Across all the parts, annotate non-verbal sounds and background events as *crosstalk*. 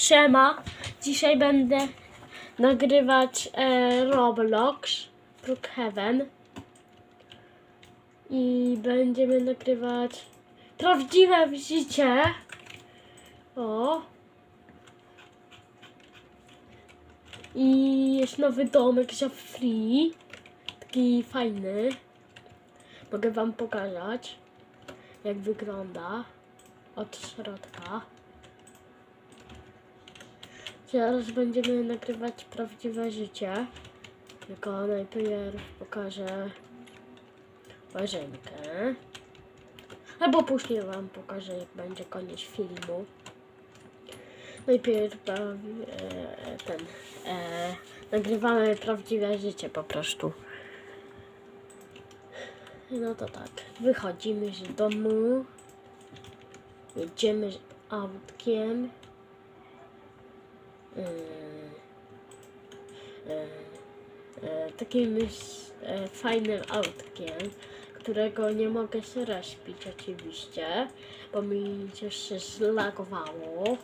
Siema, dzisiaj będę nagrywać e, Roblox Brookhaven i będziemy nagrywać prawdziwe życie. O. I jest nowy domek za free, taki fajny. Mogę wam pokazać, jak wygląda od środka. Zaraz będziemy nagrywać prawdziwe życie. Tylko najpierw pokażę łazienkę. Albo później wam pokażę, jak będzie koniec filmu. Najpierw e, ten, e, nagrywamy prawdziwe życie po prostu. No to tak, wychodzimy z domu, jedziemy z autkiem. E, e, e, takim fajnym autkiem, którego nie mogę się respić oczywiście, bo mi się zlagowało.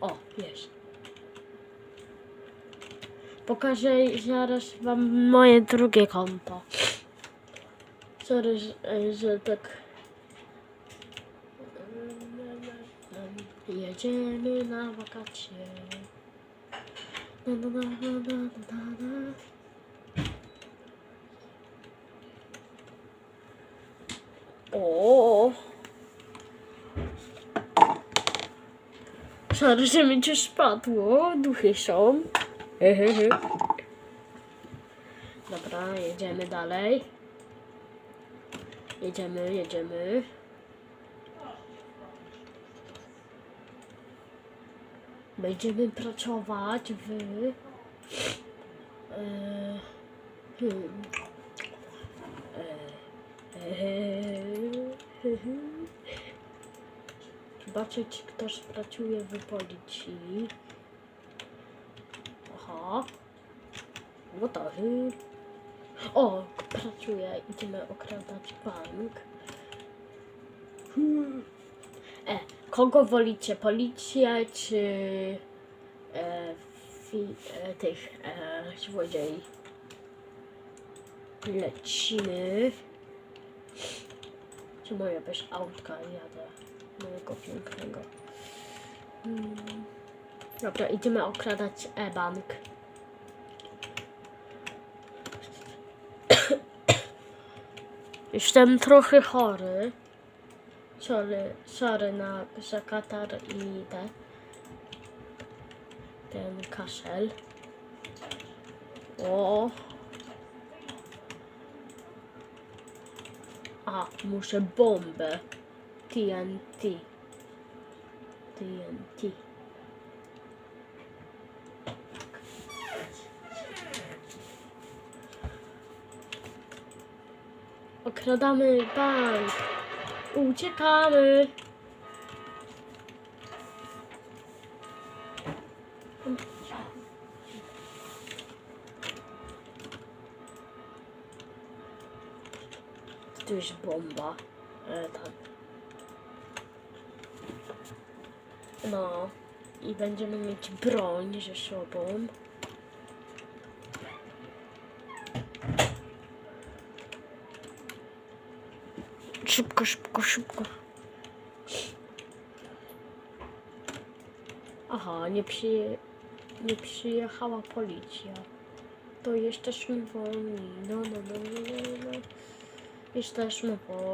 O, jest. Pokażę zaraz wam moje drugie konto. Sorry, że tak. Jedziemy na wakacje. Na, na, na, na, na, na, na. O. Sorry, że mi coś spadło. Duchy są. Dobra, jedziemy dalej. Jedziemy, jedziemy. Będziemy pracować w. E, e, Zobaczę, czy ktoś pracuje w policji. Aha. The hell? O, pracuje. Idziemy okradać bank. Hmm. E, kogo wolicie? Policję czy e, fi, e, tych e, złodziei? Lecimy. Czy moja bez autka jadę? Mojego pięknego. Hmm. Dobra, idziemy okradać e-bank. *coughs* Jestem trochę chory. Sorry, sorry na za katar i te, ten kaszel. O. A, muszę bombę. TNT. TNT. Okradamy bank. Uciekamy. Tu jest bomba. E, tak. No. I będziemy mieć broń ze sobą. Szybko, szybko, szybko. Aha, nie, przyje, nie przyjechała policja. To jesteśmy wolni. No, no, no, no, no, no. Jesteśmy wolni.